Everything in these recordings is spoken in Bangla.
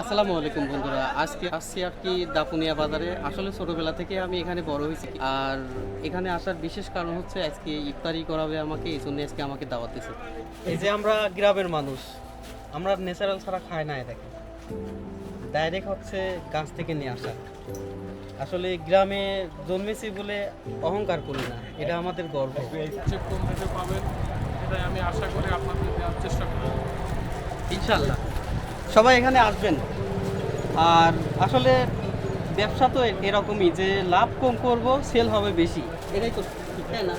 আসসালামু আলাইকুম বন্ধুরা আজকে আসছি আর কি দাপুনিয়া বাজারে। আসলে ছোটবেলা থেকে আমি এখানে বড় হয়েছি। আর এখানে আসার বিশেষ কারণ হচ্ছে আজকে ইফতারি করাবে আমাকে এই জন্য আজকে আমাকে দাওয়াত দিয়েছে এই যে আমরা গ্রামের মানুষ আমরা ন্যাচারাল ছাড়া খাই না দেখে ডাইরেক্ট হচ্ছে গাছ থেকে নিয়ে আসা। আসলে গ্রামে জন্মেছি বলে অহংকার করি না এটা আমাদের গর্ব। পাবেন এটাই আমি আশা করি আপনাদের দেওয়ার চেষ্টা করব। ইনশাল্লাহ সবাই এখানে আসবেন। আর আসলে ব্যবসা তো এরকমই যে লাভ কম করব সেল হবে বেশি। এটাই তো তাই না?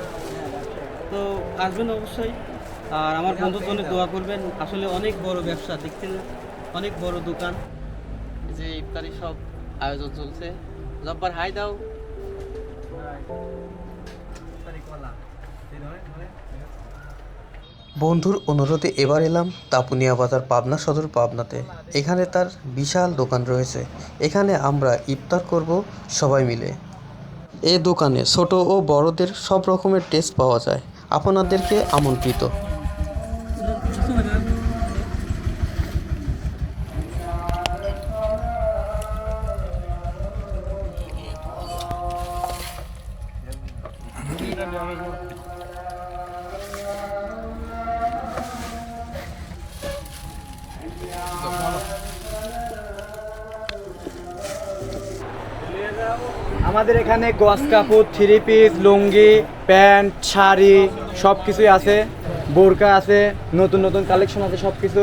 তো আসবেন অবশ্যই। আর আমার বন্ধুর জন্য দোয়া করবেন। আসলে অনেক বড় ব্যবসা, দেখছেন? অনেক বড় দোকান। যে ইফতারি সব আয়োজন চলছে। জব্বার, হাই দাও। বন্ধুর অনুরোধে এবার এলাম তাপুনিয়া বাজার পাবনা সদর পাবনাতে। এখানে তার বিশাল দোকান রয়েছে। এখানে আমরা ইফতার করব সবাই মিলে। এ দোকানে ছোট ও বড়দের সব রকমের টেস্ট পাওয়া যায়। আপনাদেরকে আমন্ত্রিত। আমাদের এখানে গস কাপড় three piece lungi, pant, sari সব কিছুই আছে। বোরকা আছে, নতুন নতুন কালেকশন আছে সব কিছু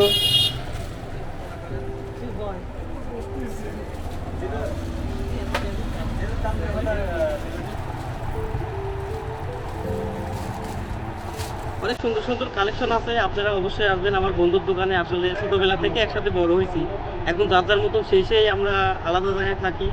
অনেক সুন্দর সুন্দর কালেকশন আছে, আপনারা অবশ্যই আসবেন আমার বন্ধুর দোকানে, আসলে ছোটবেলা থেকে একসাথে বড় হয়েছি। এখন যার যার মতো সেই আমরা আলাদা জায়গায় থাকি।